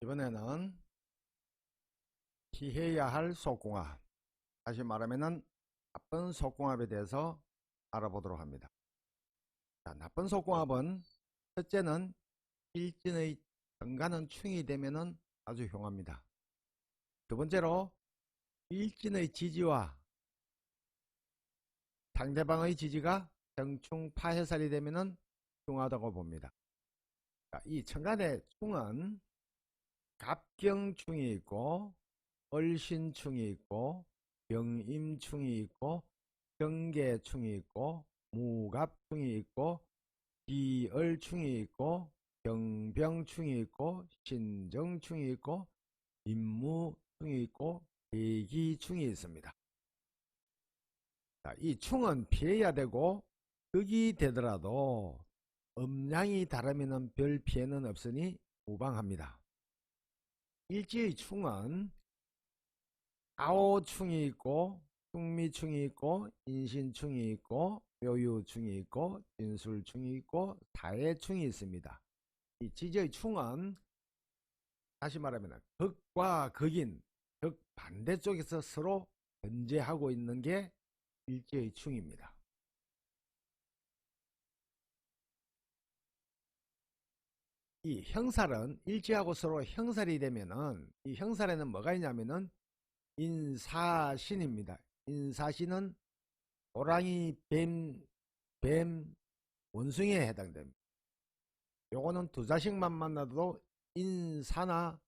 이번에는 피해야 할 속궁합 다시 말하면은 나쁜 속궁합에 대해서 알아보도록 합니다. 자, 나쁜 속궁합은 첫째는 일진의 정가는 충이 되면은 아주 흉합니다. 두 번째로 일진의 지지와 상대방의 지지가 정충 파해살이 되면은 흉하다고 봅니다. 자, 이 천간의 충은 갑경충이 있고 얼신충이 있고 병임충이 있고 경계충이 있고 무갑충이 있고 비얼충이 있고 병병충이 있고 신정충이 있고 임무충이 있고 대기충이 있습니다. 자, 이 충은 피해야 되고 극이 되더라도 음량이 다르면 별 피해는 없으니 무방합니다. 일지의 충은 아오충이 있고 충미충이 있고 인신충이 있고 묘유충이 있고 진술충이 있고 사해충이 있습니다. 이 지지의 충은 다시 말하면 극과 극인 극 반대쪽에서 서로 견제하고 있는 게 일지의 충입니다. 이 형살은 일지하고 서로 형살이 되면은 이 형살에는 뭐가 있냐면은 인사신입니다. 인사신은 호랑이, 뱀, 뱀, 원숭이에 해당됩니다. 요거는 두 자식만 만나도 인사나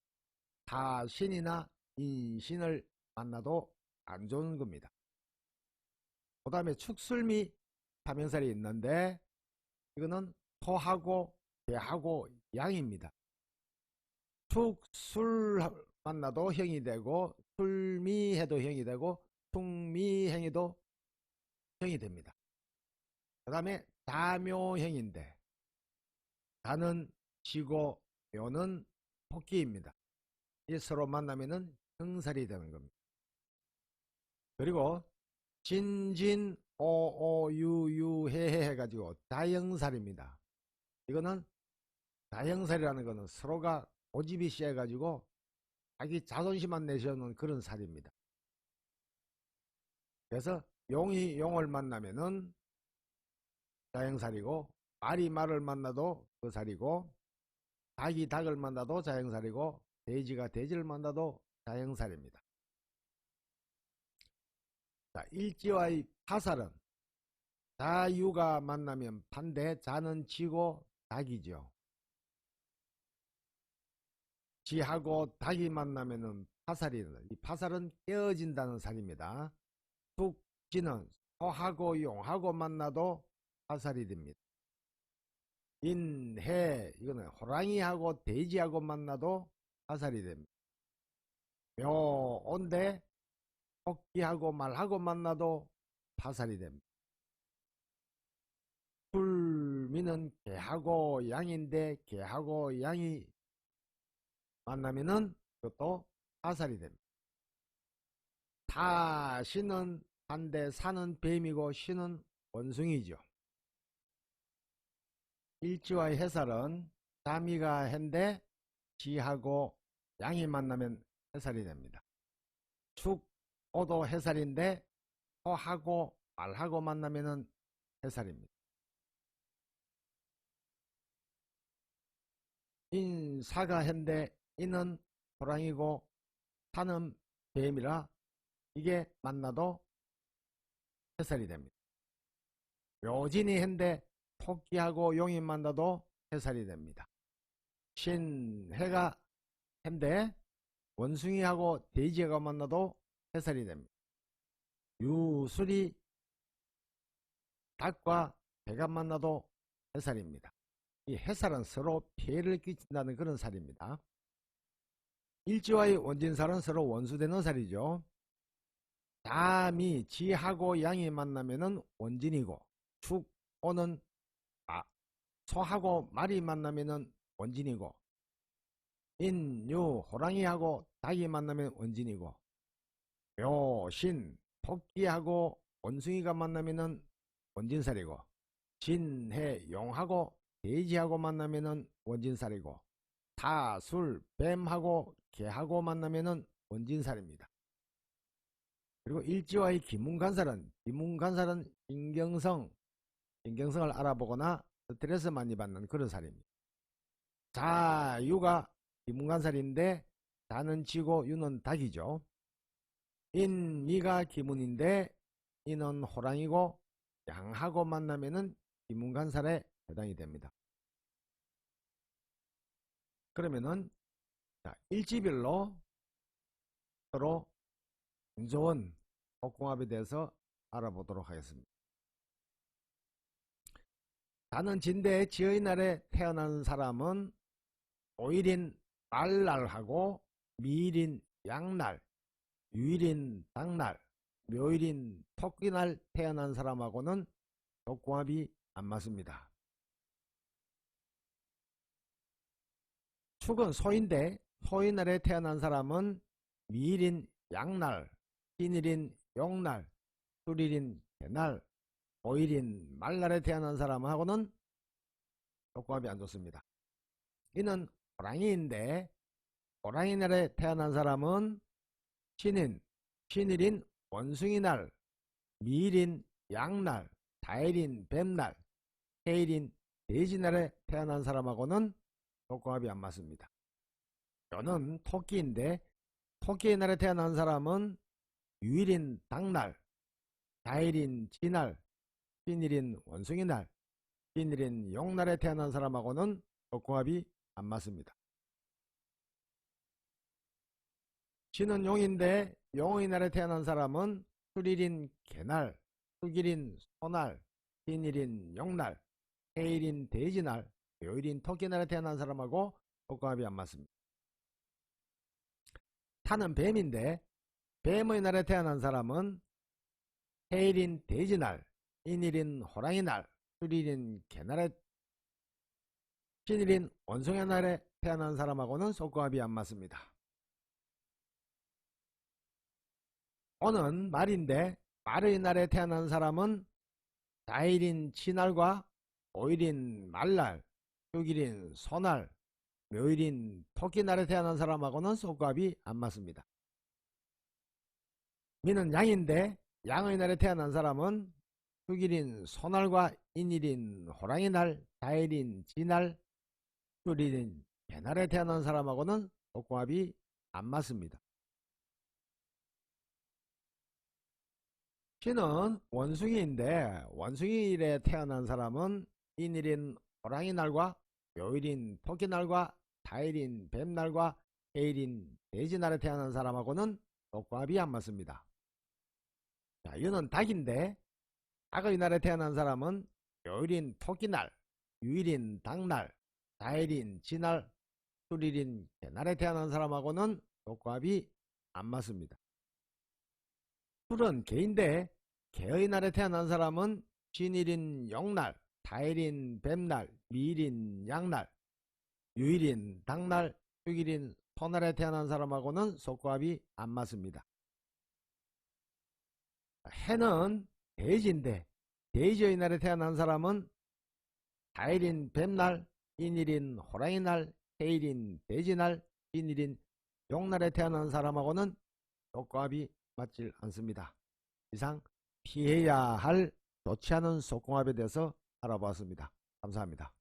사신이나 인신을 만나도 안 좋은 겁니다. 그 다음에 축술미 사명살이 있는데 이거는 토하고 배하고 양입니다. 축술 만나도 형이 되고 술미해도 형이 되고 숙미행위도 형이 됩니다. 그 다음에 다묘형인데 다는 지고 묘는 토끼입니다. 이 서로 만나면은 형살이 되는 겁니다. 그리고 진진 오오유유 해해 해가지고 다형살입니다. 이거는 다형살이라는 것은 서로가 고집이 씌해가지고 자기 자존심만 내세우는 그런 살입니다. 그래서 용이 용을 만나면은 자형살이고 말이 말을 만나도 그 살이고 닭이 닭을 만나도 자형살이고 돼지가 돼지를 만나도 자형살입니다. 자, 일지와의 파살은 자유가 만나면 반대 자는 지고 닭이죠. 지하고 닭이 만나면은 파살이 이 파살은 깨어진다는 살입니다. tuk지는 소하고 용하고 만나도 파살이 됩니다. 인 해 이거는 호랑이하고 돼지하고 만나도 파살이 됩니다. 묘 온데 토끼하고 말하고 만나도 파살이 됩니다. 불미는 개하고 양인데 개하고 양이 만나면은 그것도 파살이 됩니다. 타신은 한대 사는 뱀이고 신은 원숭이죠. 일지와의 해살은 자미가 한데 지하고 양이 만나면 해살이 됩니다. 축, 오도 해살인데 호하고 말하고 만나면 해살입니다. 인사가 한데 이는 호랑이고 사는 뱀이라 이게 만나도 해설이 됩니다. 묘진이 한데 토끼하고 용이 만나도 해설이 됩니다. 신해가 한데 원숭이하고 돼지가 만나도 해설이 됩니다. 유술이 닭과 배가 만나도 해설입니다. 이 해살은 서로 피해를 끼친다는 그런 살입니다. 일지와의 원진살은 서로 원수되는 살이죠. 담이 지하고 양이 만나면은 원진이고 축오는 아, 소하고 말이 만나면은 원진이고 인유 호랑이하고 닭이 만나면 원진이고 묘신 토끼하고 원숭이가 만나면은 원진살이고 진해 용하고 돼지하고 만나면은 원진살이고 다, 술, 뱀하고 개하고 만나면은 원진살입니다. 그리고 일지와의 기문간살은 기문간살은 신경성 신경성을 알아보거나 스트레스 많이 받는 그런 살입니다. 자, 유가 기문간살인데 자는 치고 유는 닭이죠. 인, 미가 기문인데 이는 호랑이고 양하고 만나면은 기문간살에 해당이 됩니다. 그러면은 자, 일지별로 서로 운 좋은 복궁합에 대해서 알아보도록 하겠습니다. 다는 진대 지의 날에 태어난 사람은 오일인 말날하고 미일인 양날, 유일인 당날, 묘일인 토끼날 태어난 사람하고는 복궁합이 안 맞습니다. 축은 소인데 소인날에 태어난 사람은 미일인 양날, 신일인 용날, 술일인 개날, 오일인 말날에 태어난 사람하고는 조합이 안 좋습니다. 이는 호랑이인데 호랑이 날에 태어난 사람은 신인, 신일인 원숭이 날, 미일인 양날, 다일인 뱀날, 해일인 돼지 날에 태어난 사람하고는 조합이 안 맞습니다. 저는 토끼인데 토끼의 날에 태어난 사람은 유일인 당날, 다일인 지날, 신일인 원숭이 날, 신일인 용날에 태어난 사람하고는 조합이 안 맞습니다. 신은 용인데 용의 날에 태어난 사람은 수일인 개날, 수길인 소날, 신일인 용날, 해일인 돼지날, 묘일인 토끼날에 태어난 사람하고 조합이 안 맞습니다. 타는 뱀인데 뱀의 날에 태어난 사람은 해일인 돼지날, 인일인 호랑이날, 수일인 개날에 신일인 원숭이 날에 태어난 사람하고는 속궁합이 안 맞습니다. 오는 말인데 말의 날에 태어난 사람은 4일인 치날과 5일인 말날, 6일인 소날, 묘일인 토끼 날에 태어난 사람하고는 속궁합이 안 맞습니다. 미는 양인데 양의 날에 태어난 사람은 6일인 소날과 인일인 호랑이날, 4일인 지날, 6일인 개날에 태어난 사람하고는 속궁합이 안 맞습니다. 신은 원숭이인데 원숭이일에 태어난 사람은 인일인 호랑이 날과 묘일인 토끼 날과 다일인 뱀날과 해일인 돼지날에 태어난 사람하고는 똑합이 안 맞습니다. 자, 이는 닭인데 닭의 날에 태어난 사람은 묘일인 토끼날, 유일인 닭날, 다일인 지날, 술일인 개날에 태어난 사람하고는 똑합이 안 맞습니다. 술은 개인데 개의 날에 태어난 사람은 진일인 영날, 다일인 뱀날, 미일인 양날, 유일인 당날, 육일인 소날에 태어난 사람하고는 속고합이 안 맞습니다. 해는 돼지인데 돼지의 날에 태어난 사람은 다일인 뱀날, 인일인 호랑이날, 해일인 돼지날, 인일인 용날에 태어난 사람하고는 속고합이 맞질 않습니다. 이상 피해야 할 좋지 않은 속궁합에 대해서 알아보았습니다. 감사합니다.